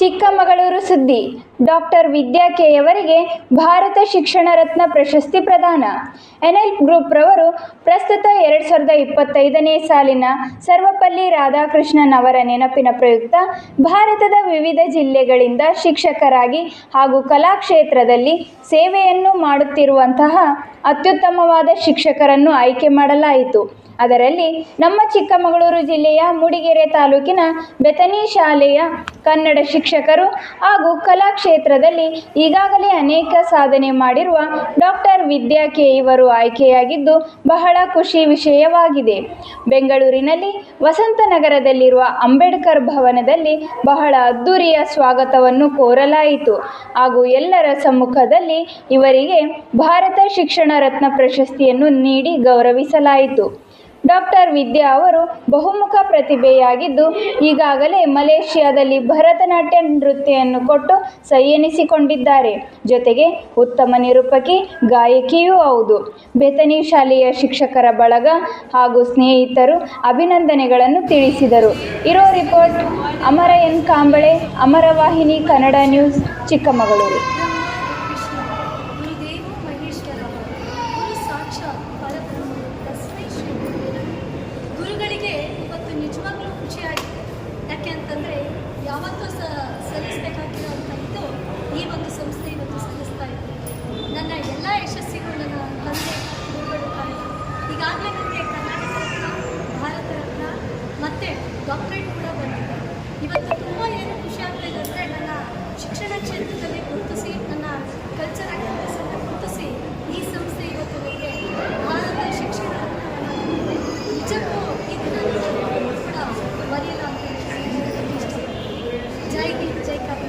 ಚಿಕ್ಕಮಗಳೂರು ಸುದ್ದಿ. ಡಾಕ್ಟರ್ ವಿದ್ಯಾ ಕೆಯವರಿಗೆ ಭಾರತ ಶಿಕ್ಷಣ ರತ್ನ ಪ್ರಶಸ್ತಿ ಪ್ರದಾನ. ಎನ್ಎಲ್ ಗ್ರೂಪ್ ರವರು ಪ್ರಸ್ತುತ ಎರಡು ಸಾವಿರದ ಇಪ್ಪತ್ತೈದನೇ ಸಾಲಿನ ಸರ್ವಪಲ್ಲಿ ರಾಧಾಕೃಷ್ಣನ್ ಅವರ ನೆನಪಿನ ಪ್ರಯುಕ್ತ ಭಾರತದ ವಿವಿಧ ಜಿಲ್ಲೆಗಳಿಂದ ಶಿಕ್ಷಕರಾಗಿ ಹಾಗೂ ಕಲಾಕ್ಷೇತ್ರದಲ್ಲಿ ಸೇವೆಯನ್ನು ಮಾಡುತ್ತಿರುವಂತಹ ಅತ್ಯುತ್ತಮವಾದ ಶಿಕ್ಷಕರನ್ನು ಆಯ್ಕೆ ಮಾಡಲಾಯಿತು. ಅದರಲ್ಲಿ ನಮ್ಮ ಚಿಕ್ಕಮಗಳೂರು ಜಿಲ್ಲೆಯ ಮೂಡಿಗೆರೆ ತಾಲೂಕಿನ ಬೆತನಿ ಶಾಲೆಯ ಕನ್ನಡ ಶಿಕ್ಷಕರು ಹಾಗೂ ಕಲಾಕ್ಷೇತ್ರದಲ್ಲಿ ಈಗಾಗಲೇ ಅನೇಕ ಸಾಧನೆ ಮಾಡಿರುವ ಡಾಕ್ಟರ್ ವಿದ್ಯಾ ಕೆ ಇವರು ಆಯ್ಕೆಯಾಗಿದ್ದು ಬಹಳ ಖುಷಿ ವಿಷಯವಾಗಿದೆ. ಬೆಂಗಳೂರಿನಲ್ಲಿ ವಸಂತನಗರದಲ್ಲಿರುವ ಅಂಬೇಡ್ಕರ್ ಭವನದಲ್ಲಿ ಬಹಳ ಅದ್ದೂರಿಯ ಸ್ವಾಗತವನ್ನು ಕೋರಲಾಯಿತು. ಹಾಗೂ ಎಲ್ಲರ ಸಮ್ಮುಖದಲ್ಲಿ ಇವರಿಗೆ ಭಾರತ ಶಿಕ್ಷಣ ರತ್ನ ಪ್ರಶಸ್ತಿಯನ್ನು ನೀಡಿ ಗೌರವಿಸಲಾಯಿತು. ಡಾಕ್ಟರ್ ವಿದ್ಯಾ ಅವರು ಬಹುಮುಖ ಪ್ರತಿಭೆಯಾಗಿದ್ದು, ಈಗಾಗಲೇ ಮಲೇಷ್ಯಾದಲ್ಲಿ ಭರತನಾಟ್ಯ ನೃತ್ಯವನ್ನು ಕೊಟ್ಟು ಸೈ ಎನಿಸಿಕೊಂಡಿದ್ದಾರೆ ಜೊತೆಗೆ ಉತ್ತಮ ನಿರೂಪಕಿ ಗಾಯಕಿಯೂ ಹೌದು. ಬೆತನಿ ಶಾಲೆಯ ಶಿಕ್ಷಕರ ಬಳಗ ಹಾಗೂ ಸ್ನೇಹಿತರು ಅಭಿನಂದನೆಗಳನ್ನು ತಿಳಿಸಿದರು. ಇರೋ report, Amara N Kamble Amaravahini Kannada news, Chikkamagaluru. ಯಾವತ್ತೂ ಸ ಸಲ್ಲಿಸಬೇಕಾಗಿರೋಂಥ ಇದು ಈ ಒಂದು ಸಂಸ್ಥೆ ಇವತ್ತು ಸಲ್ಲಿಸ್ತಾ ಇದೆ. ನನ್ನ ಎಲ್ಲ ಯಶಸ್ಸಿಗೂ ನನ್ನ ತಂದೆ, ಗುರುಗಳು ಈಗಾಗಲೇ जय हिंद जय कप